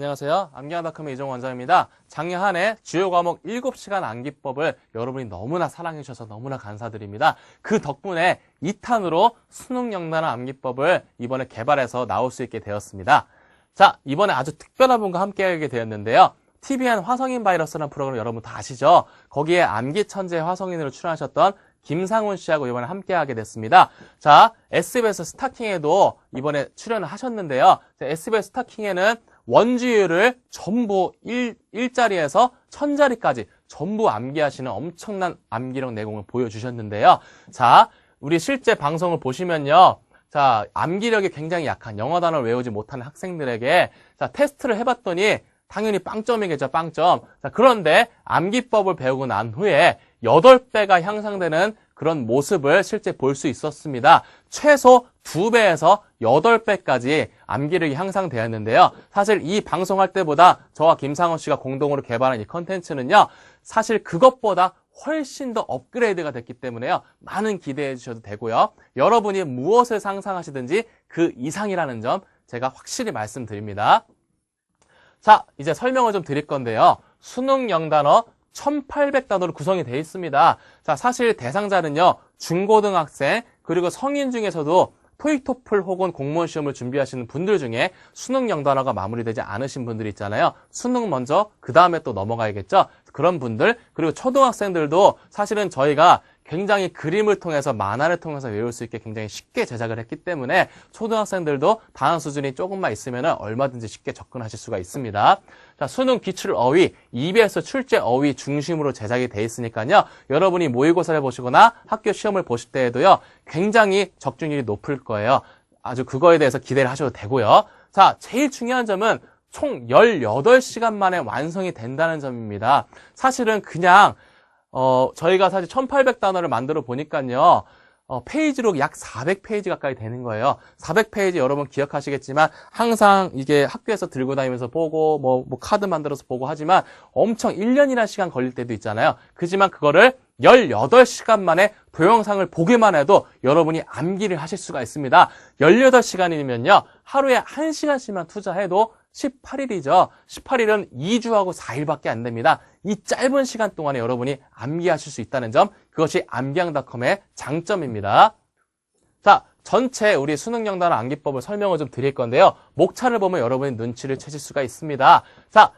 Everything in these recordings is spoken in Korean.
안녕하세요. 암기하다컴의 이종 원장입니다. 작년 한 해 주요 과목 7시간 암기법을 여러분이 너무나 사랑해 주셔서 너무나 감사드립니다. 그 덕분에 2탄으로 수능 영단어 암기법을 이번에 개발해서 나올 수 있게 되었습니다. 자, 이번에 아주 특별한 분과 함께 하게 되었는데요. TVN 화성인 바이러스라는 프로그램 여러분 다 아시죠? 거기에 암기 천재 화성인으로 출연하셨던 김상훈 씨하고 이번에 함께 하게 됐습니다. 자, SBS 스타킹에도 이번에 출연을 하셨는데요. 자, SBS 스타킹에는 원주율을 전부 1, 1자리에서 1000자리까지 전부 암기하시는 엄청난 암기력 내공을 보여주셨는데요. 자, 우리 실제 방송을 보시면요. 자, 암기력이 굉장히 약한 영어 단어를 외우지 못하는 학생들에게 자, 테스트를 해봤더니 당연히 빵점이겠죠, 빵점. 자, 그런데 암기법을 배우고 난 후에 8배가 향상되는 그런 모습을 실제 볼 수 있었습니다. 최소 2배에서 8배까지 암기력이 향상되었는데요. 사실 이 방송할 때보다 저와 김상원 씨가 공동으로 개발한 이 컨텐츠는요. 사실 그것보다 훨씬 더 업그레이드가 됐기 때문에요. 많은 기대해 주셔도 되고요. 여러분이 무엇을 상상하시든지 그 이상이라는 점 제가 확실히 말씀드립니다. 자, 이제 설명을 좀 드릴 건데요. 수능 영단어 1800단어로 구성이 되어 있습니다. 자, 사실 대상자는요, 중고등학생, 그리고 성인 중에서도 토익 토플 혹은 공무원 시험을 준비하시는 분들 중에 수능 영단어가 마무리되지 않으신 분들이 있잖아요. 수능 먼저 그 다음에 또 넘어가야겠죠. 그런 분들 그리고 초등학생들도 사실은 저희가 굉장히 그림을 통해서 만화를 통해서 외울 수 있게 굉장히 쉽게 제작을 했기 때문에 초등학생들도 단어 수준이 조금만 있으면 얼마든지 쉽게 접근하실 수가 있습니다. 자, 수능 기출 어휘, EBS 출제 어휘 중심으로 제작이 돼 있으니까요. 여러분이 모의고사를 보시거나 학교 시험을 보실 때에도요. 굉장히 적중률이 높을 거예요. 아주 그거에 대해서 기대를 하셔도 되고요. 자, 제일 중요한 점은 총 18시간 만에 완성이 된다는 점입니다. 사실은 그냥 어, 저희가 사실 1800단어를 만들어 보니까요. 어, 페이지로 약 400페이지 가까이 되는 거예요. 400페이지 여러분 기억하시겠지만 항상 이게 학교에서 들고 다니면서 보고 뭐, 뭐 카드 만들어서 보고 하지만 엄청 1년이나 시간 걸릴 때도 있잖아요. 그지만 그거를 18시간 만에 동영상을 보기만 해도 여러분이 암기를 하실 수가 있습니다. 18시간이면요. 하루에 1시간씩만 투자해도 18일이죠. 18일은 2주하고 4일밖에 안 됩니다. 이 짧은 시간 동안에 여러분이 암기하실 수 있다는 점, 그것이 암기왕닷컴의 장점입니다. 자, 전체 우리 수능 영단어 암기법을 설명을 좀 드릴 건데요. 목차를 보면 여러분이 눈치를 채실 수가 있습니다. 자,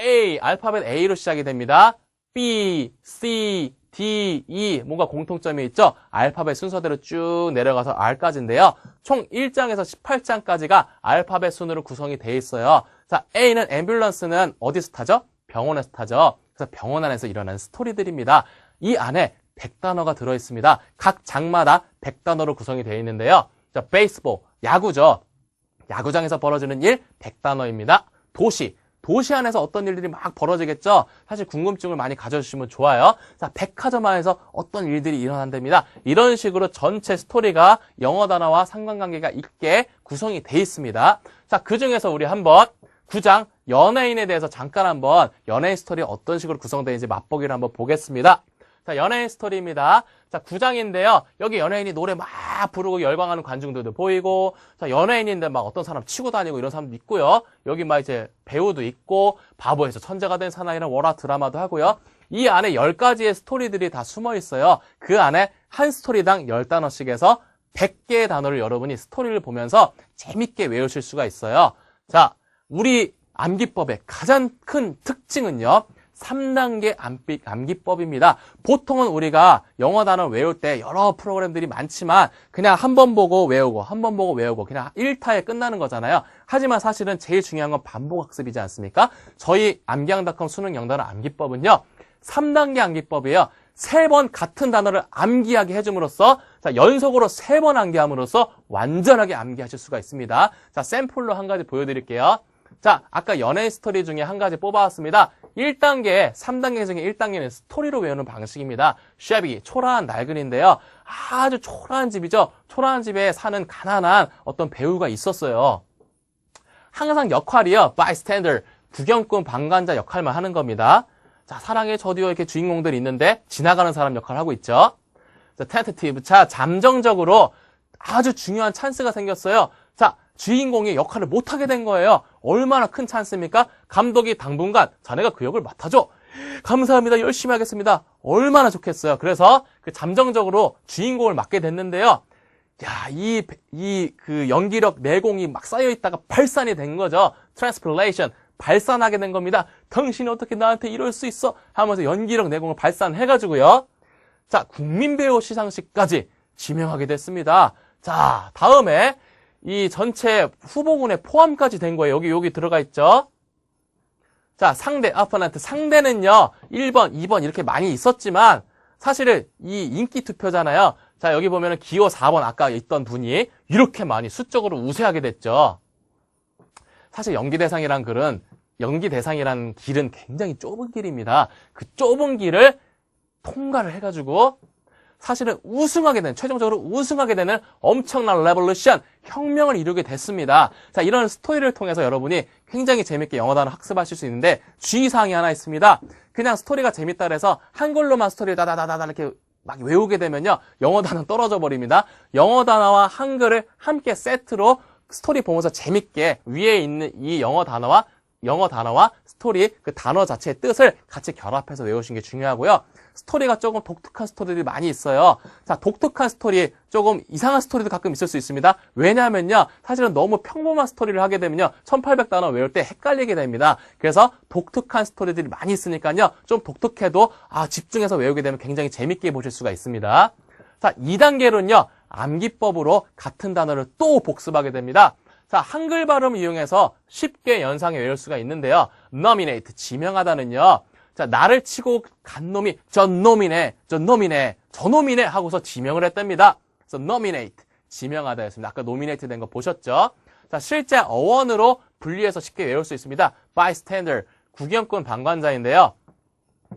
A, 알파벳 A로 시작이 됩니다. B, C, D, E 뭔가 공통점이 있죠? 알파벳 순서대로 쭉 내려가서 R까지인데요. 총 1장에서 18장까지가 알파벳 순으로 구성이 돼 있어요. 자, A는 앰뷸런스는 어디서 타죠? 병원에서 타죠. 그래서 병원 안에서 일어나는 스토리들입니다. 이 안에 100단어가 들어 있습니다. 각 장마다 100단어로 구성이 되어 있는데요. 자, 베이스볼, 야구죠. 야구장에서 벌어지는 일 100단어입니다. 도시, 도시 안에서 어떤 일들이 막 벌어지겠죠? 사실 궁금증을 많이 가져주시면 좋아요. 자, 백화점 안에서 어떤 일들이 일어난답니다. 이런 식으로 전체 스토리가 영어 단어와 상관관계가 있게 구성이 돼 있습니다. 자, 그 중에서 우리 한번 9장 연예인에 대해서 잠깐 한번 연예인 스토리 어떤 식으로 구성되는지 맛보기를 한번 보겠습니다. 자, 연예인 스토리입니다. 자, 9장인데요. 여기 연예인이 노래 막 부르고 열광하는 관중들도 보이고, 자, 연예인인데 막 어떤 사람 치고 다니고 이런 사람도 있고요. 여기 막 이제 배우도 있고, 바보에서 천재가 된 사나이는 월화 드라마도 하고요. 이 안에 10가지의 스토리들이 다 숨어 있어요. 그 안에 한 스토리당 10단어씩 해서 100개의 단어를 여러분이 스토리를 보면서 재밌게 외우실 수가 있어요. 자, 우리 암기법의 가장 큰 특징은요. 3단계 암기, 암기법입니다. 보통은 우리가 영어 단어 외울 때 여러 프로그램들이 많지만 그냥 한 번 보고 외우고 한 번 보고 외우고 그냥 1타에 끝나는 거잖아요. 하지만 사실은 제일 중요한 건 반복 학습이지 않습니까? 저희 암기왕닷컴 수능 영단어 암기법은요. 3단계 암기법이에요. 세 번 같은 단어를 암기하게 해줌으로써 자, 연속으로 세 번 암기함으로써 완전하게 암기하실 수가 있습니다. 자, 샘플로 한 가지 보여드릴게요. 자, 아까 연예인 스토리 중에 한 가지 뽑아왔습니다. 1단계, 3단계 중에 1단계는 스토리로 외우는 방식입니다. 쉐비, 초라한 낡은인데요. 아주 초라한 집이죠. 초라한 집에 사는 가난한 어떤 배우가 있었어요. 항상 역할이요. bystander, 구경꾼 방관자 역할만 하는 겁니다. 자, 사랑의 저디오 이렇게 주인공들이 있는데 지나가는 사람 역할을 하고 있죠. 자, tentative. 자, 잠정적으로 아주 중요한 찬스가 생겼어요. 자, 주인공이 역할을 못하게 된 거예요. 얼마나 큰 찬스입니까? 감독이 당분간 자네가 그 역을 맡아줘. 감사합니다. 열심히 하겠습니다. 얼마나 좋겠어요. 그래서 그 잠정적으로 주인공을 맡게 됐는데요. 야, 이, 이, 그 연기력 내공이 막 쌓여있다가 발산이 된 거죠. 트랜스플레이션. 발산하게 된 겁니다. 당신이 어떻게 나한테 이럴 수 있어? 하면서 연기력 내공을 발산해가지고요. 자, 국민배우 시상식까지 지명하게 됐습니다. 자, 다음에 이 전체 후보군에 포함까지 된 거예요. 여기, 여기 들어가 있죠? 자, 상대, 아퍼넌트. 상대는요, 1번, 2번 이렇게 많이 있었지만, 사실은 이 인기 투표잖아요. 자, 여기 보면은 기호 4번 아까 있던 분이 이렇게 많이 수적으로 우세하게 됐죠. 사실 연기 대상이란 글은, 연기 대상이란 길은 굉장히 좁은 길입니다. 그 좁은 길을 통과를 해가지고, 사실은 우승하게 되는, 최종적으로 우승하게 되는 엄청난 레볼루션, 혁명을 이루게 됐습니다. 자, 이런 스토리를 통해서 여러분이 굉장히 재밌게 영어 단어 학습하실 수 있는데, 주의사항이 하나 있습니다. 그냥 스토리가 재밌다 그래서 한글로만 스토리를 다다다다다 이렇게 막 외우게 되면요, 영어 단어 떨어져 버립니다. 영어 단어와 한글을 함께 세트로 스토리 보면서 재밌게 위에 있는 이 영어 단어와 영어 단어와 스토리 그 단어 자체의 뜻을 같이 결합해서 외우시는 게 중요하고요. 스토리가 조금 독특한 스토리들이 많이 있어요. 자, 독특한 스토리, 조금 이상한 스토리도 가끔 있을 수 있습니다. 왜냐하면요, 사실은 너무 평범한 스토리를 하게 되면요, 1800단어 외울 때 헷갈리게 됩니다. 그래서 독특한 스토리들이 많이 있으니까요, 좀 독특해도, 아, 집중해서 외우게 되면 굉장히 재밌게 보실 수가 있습니다. 자, 2단계로는요, 암기법으로 같은 단어를 또 복습하게 됩니다. 자, 한글 발음 이용해서 쉽게 연상해 외울 수가 있는데요. Nominate, 지명하다는요. 자, 나를 치고 간 놈이 저 놈이네, 저 놈이네, 저 놈이네 하고서 지명을 했답니다. 그래서 nominate, 지명하다 였습니다. 아까 nominate 된 거 보셨죠? 자, 실제 어원으로 분리해서 쉽게 외울 수 있습니다. bystander, 구경꾼 방관자인데요.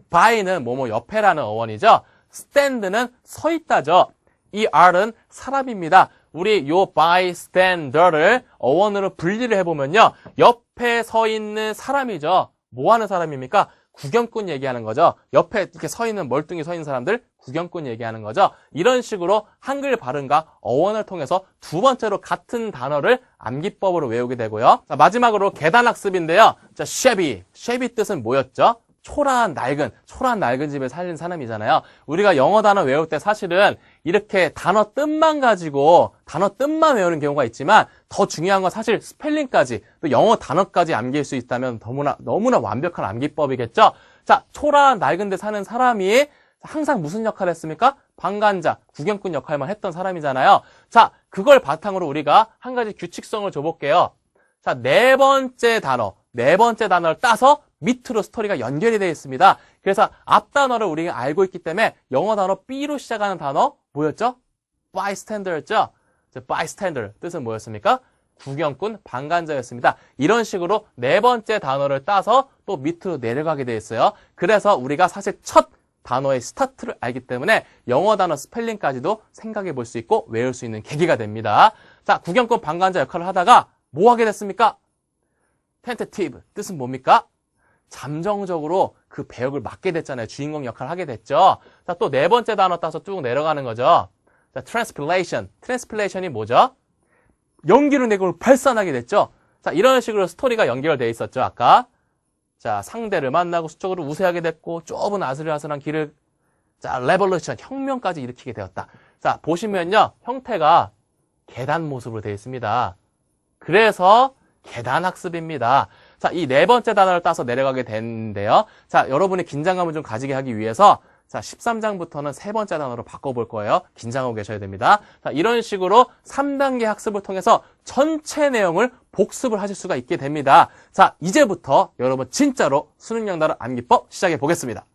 by는 뭐뭐 옆에라는 어원이죠. stand는 서 있다죠. 이 R은 사람입니다. 우리 요 bystander를 어원으로 분리를 해보면요. 옆에 서 있는 사람이죠. 뭐 하는 사람입니까? 구경꾼 얘기하는 거죠. 옆에 이렇게 서 있는 멀뚱히 서 있는 사람들 구경꾼 얘기하는 거죠. 이런 식으로 한글 발음과 어원을 통해서 두 번째로 같은 단어를 암기법으로 외우게 되고요. 자, 마지막으로 계단 학습인데요. 자, shabby. shabby 뜻은 뭐였죠? 초라한 낡은, 초라한 낡은 집에 살린 사람이잖아요. 우리가 영어 단어 외울 때 사실은 이렇게 단어 뜻만 가지고 단어 뜻만 외우는 경우가 있지만 더 중요한 건 사실 스펠링까지 또 영어 단어까지 암기할 수 있다면 너무나 너무나 완벽한 암기법이겠죠. 자, 초라한 낡은 데 사는 사람이 항상 무슨 역할을 했습니까? 방관자, 구경꾼 역할만 했던 사람이잖아요. 자, 그걸 바탕으로 우리가 한 가지 규칙성을 줘볼게요. 자, 네 번째 단어, 네 번째 단어를 따서 밑으로 스토리가 연결이 되어 있습니다. 그래서 앞 단어를 우리가 알고 있기 때문에 영어 단어 B로 시작하는 단어 뭐였죠? bystander였죠? bystander 뜻은 뭐였습니까? 구경꾼, 방관자였습니다. 이런 식으로 네 번째 단어를 따서 또 밑으로 내려가게 되어 있어요. 그래서 우리가 사실 첫 단어의 스타트를 알기 때문에 영어 단어 스펠링까지도 생각해 볼 수 있고 외울 수 있는 계기가 됩니다. 자, 구경꾼, 방관자 역할을 하다가 뭐 하게 됐습니까? tentative 뜻은 뭡니까? 잠정적으로 그 배역을 맡게 됐잖아요. 주인공 역할을 하게 됐죠. 자, 또 네 번째 단어 따서 쭉 내려가는 거죠. 자, transpilation. transpilation이 뭐죠? 연기를 내고 발산하게 됐죠. 자, 이런 식으로 스토리가 연결되어 있었죠, 아까. 자, 상대를 만나고 수적으로 우세하게 됐고, 좁은 아슬아슬한 길을, 자, 레볼루션, 혁명까지 일으키게 되었다. 자, 보시면요, 형태가 계단 모습으로 되어 있습니다. 그래서 계단 학습입니다. 자, 이 네 번째 단어를 따서 내려가게 되는데요. 자, 여러분이 긴장감을 좀 가지게 하기 위해서 자, 13장부터는 세 번째 단어로 바꿔볼 거예요. 긴장하고 계셔야 됩니다. 자, 이런 식으로 3단계 학습을 통해서 전체 내용을 복습을 하실 수가 있게 됩니다. 자, 이제부터 여러분 진짜로 수능 영단어 암기법 시작해 보겠습니다.